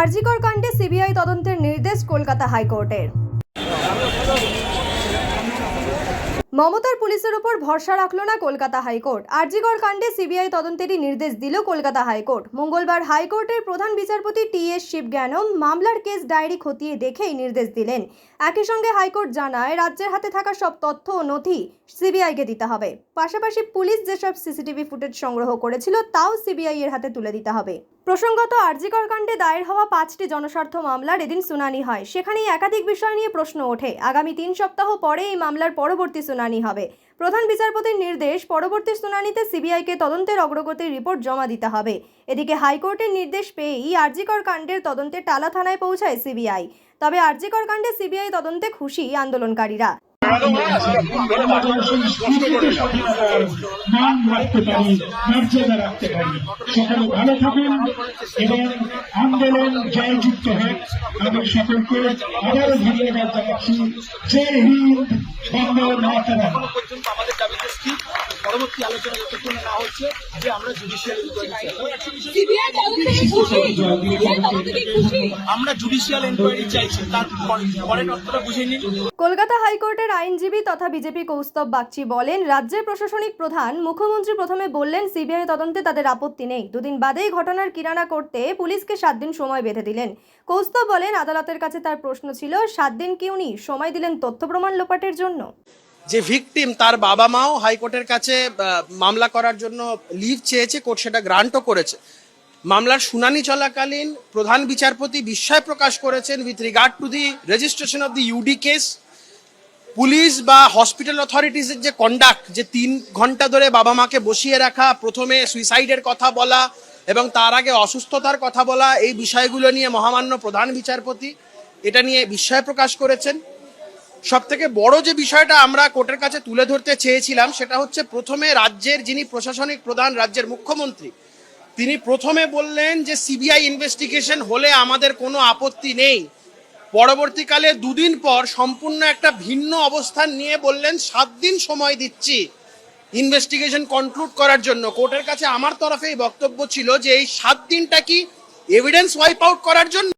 আরজিকর কাণ্ডে সিবিআই তদন্তের নির্দেশ কলকাতা হাইকোর্টের। মমতার পুলিশের ওপর ভরসা রাখল না কলকাতা হাইকোর্ট। আরজিকর কাণ্ডে সিবিআই তদন্তেরই নির্দেশ দিল কলকাতা হাইকোর্ট। মঙ্গলবার হাইকোর্টের প্রধান বিচারপতি টি এস শিবজ্ঞানম মামলার কেস ডায়েরি খতিয়ে দেখেই নির্দেশ দিলেন। একই সঙ্গে হাইকোর্ট জানায়, রাজ্যের হাতে থাকা সব তথ্য ও নথি সিবিআইকে দিতে হবে। পাশাপাশি পুলিশ যেসব সিসিটিভি ফুটেজ সংগ্রহ করেছিল, তাও সিবিআই এর হাতে তুলে দিতে হবে। প্রসঙ্গত, আরজিকর কাণ্ডে দায়ের হওয়া পাঁচটি জনস্বার্থ মামলার এদিন শুনানি হয়। সেখানেই একাধিক বিষয় নিয়ে প্রশ্ন ওঠে। আগামী তিন সপ্তাহ পরে এই মামলার পরবর্তী শুনানি হবে। প্রধান বিচারপতির নির্দেশ, পরবর্তী শুনানিতে সিবিআইকে তদন্তের অগ্রগতির রিপোর্ট জমা দিতে হবে। এদিকে হাইকোর্টের নির্দেশ পেয়েই আরজিকর কাণ্ডের তদন্তে টালা থানায় পৌঁছায় সিবিআই। তবে আরজিকর কাণ্ডে সিবিআই তদন্তে খুশি আন্দোলনকারীরা। নাম রাখতে পারি মর্যাদা রাখতে পারি সকলে ভালো থাকুন এবং আন্দোলন জয়যুক্ত হোক আমি সকলকে আবারও ধন্যবাদ জানাচ্ছি। জয় হিন্দ, বন্দে মাতারাম। পরবর্তী আলোচনা যতক্ষণ না হচ্ছে যে আমরা জুডিশিয়াল আমরা জুডিশিয়াল এনকোয়ারি চাইছি তার পরের অর্থটা বুঝে নিন। কলকাতা হাইকোর্টের আইনজীবী তথা বিজেপি কৌস্তব বাগচি বলেন রাজ্যের প্রশাসনিক প্রধান মুখ্যমন্ত্রী প্রথমে বললেন সিবিআই তদন্তে তাদের আপত্তি নেই। দুদিন বাদেই ঘটনার কিরানা করতে পুলিশকে সাত দিন সময় বেঁধে দিলেন। কৌস্তব বলেন আদালতের কাছে তার প্রশ্ন ছিল সাত দিন কি উনি সময় দিলেন তথ্য প্রমাণ লোপাটের জন্য? যে ভিকটিম তার বাবা মাও হাইকোর্টের কাছে মামলা করার জন্য লিভ চেয়েছে কোর্ট সেটা গ্রান্টও করেছে। মামলার শুনানি চলাকালীন প্রধান বিচারপতি বিস্ময় প্রকাশ করেছেন with regard to the registration of the UD case police বা হসপিটাল অথরিটিসের যে কন্ডাক্ট যে তিন ঘণ্টা ধরে বাবা মাকে বসিয়ে রাখা, প্রথমে সুইসাইডের কথা বলা এবং তার আগে অসুস্থতার কথা বলা, এই বিষয়গুলো নিয়ে মহামান্য প্রধান বিচারপতি এটা নিয়ে বিস্ময় প্রকাশ করেছেন। সব থেকে বড় যে বিষয়টা আমরা কোর্টের কাছে তুলে ধরতে চেয়েছিলাম, সেটা হচ্ছে প্রথমে রাজ্যের যিনি প্রশাসনিক প্রধান, রাজ্যের মুখ্যমন্ত্রী, তিনি প্রথমে বললেন যে সিবিআই ইনভেস্টিগেশন হলে আমাদের কোনো আপত্তি নেই। পরবর্তীকালে দুদিন পর সম্পূর্ণ একটা ভিন্ন অবস্থান নিয়ে বললেন, সাত দিন সময় দিচ্ছি ইনভেস্টিগেশন কনক্লুড করার জন্য। কোর্টের কাছে আমার তরফে এই বক্তব্য ছিল যে এই সাত দিনটা কি এভিডেন্স ওয়াইপ আউট করার জন্য?